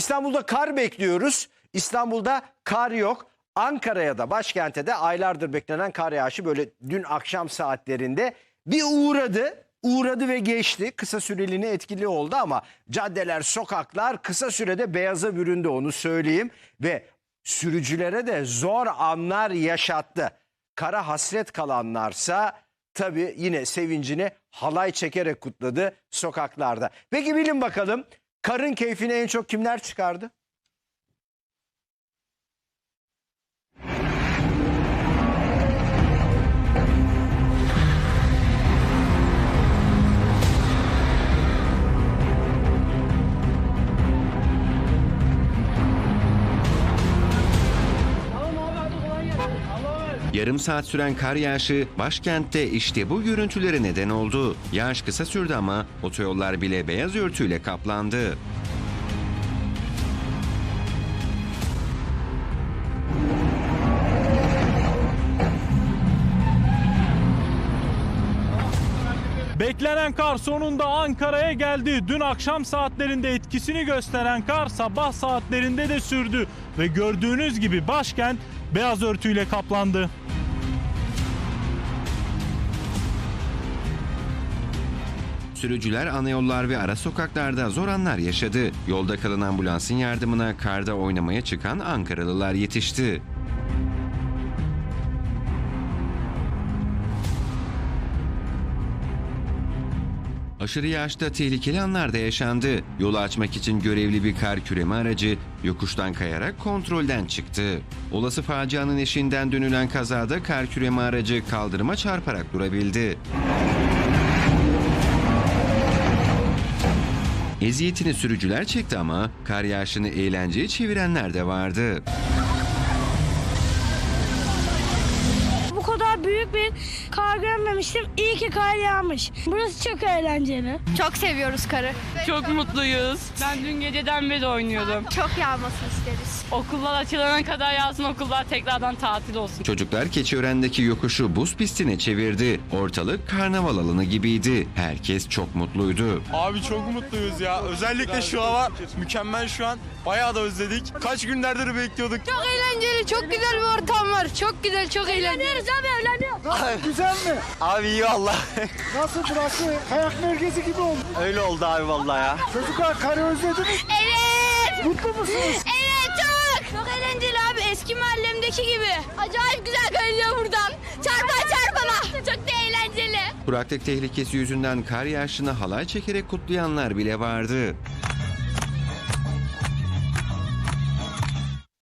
İstanbul'da kar bekliyoruz. İstanbul'da kar yok. Ankara'ya da başkente de aylardır beklenen kar yağışı böyle dün akşam saatlerinde bir uğradı. Uğradı ve geçti. Kısa süreliğine etkili oldu ama caddeler, sokaklar kısa sürede beyaza büründü onu söyleyeyim. Ve sürücülere de zor anlar yaşattı. Kara hasret kalanlarsa tabii yine sevincini halay çekerek kutladı sokaklarda. Peki bilin bakalım karın keyfini en çok kimler çıkardı? Yarım saat süren kar yağışı başkentte işte bu görüntülere neden oldu. Yağış kısa sürdü ama otoyollar bile beyaz örtüyle kaplandı. Beklenen kar sonunda Ankara'ya geldi. Dün akşam saatlerinde etkisini gösteren kar sabah saatlerinde de sürdü ve gördüğünüz gibi başkent beyaz örtüyle kaplandı. Sürücüler ana yollar ve ara sokaklarda zor anlar yaşadı. Yolda kalan ambulansın yardımına karda oynamaya çıkan Ankaralılar yetişti. Aşırı yağışta tehlikeli anlar da yaşandı. Yolu açmak için görevli bir kar küreme aracı yokuştan kayarak kontrolden çıktı. Olası facianın eşiğinden dönülen kazada kar küreme aracı kaldırıma çarparak durabildi. Eziyetini sürücüler çekti ama kar yağışını eğlenceye çevirenler de vardı. Kadar büyük bir kar görmemiştim. İyi ki kar yağmış. Burası çok eğlenceli. Çok seviyoruz karı. Çok mutluyuz. Ben dün geceden beri oynuyordum. Çok yağmasını isteriz. Okullar açılana kadar yağsın okullar tekrardan tatil olsun. Çocuklar Keçiören'deki yokuşu buz pistine çevirdi. Ortalık karnaval alanı gibiydi. Herkes çok mutluydu. Abi çok mutluyuz ya. Özellikle şu hava mükemmel şu an. Bayağı da özledik. Kaç günlerdir bekliyorduk. Çok eğlenceli, çok güzel bir ortam. Çok güzel, çok eğlenceli. Eğleniyoruz abi eğleniyoruz. Güzel mi? Abi iyi valla. Nasıl burası? Kayak merkezi gibi oldu. Öyle oldu abi valla ya. Çocuklar karı özlediniz. Evet. Mutlu musunuz? Evet çok. Çok eğlenceli abi eski mahallemdeki gibi. Acayip güzel görünüyor buradan. Çarpa çarpana. Çok da eğlenceli. Kuraklık tehlikesi yüzünden kar yağışını halay çekerek kutlayanlar bile vardı.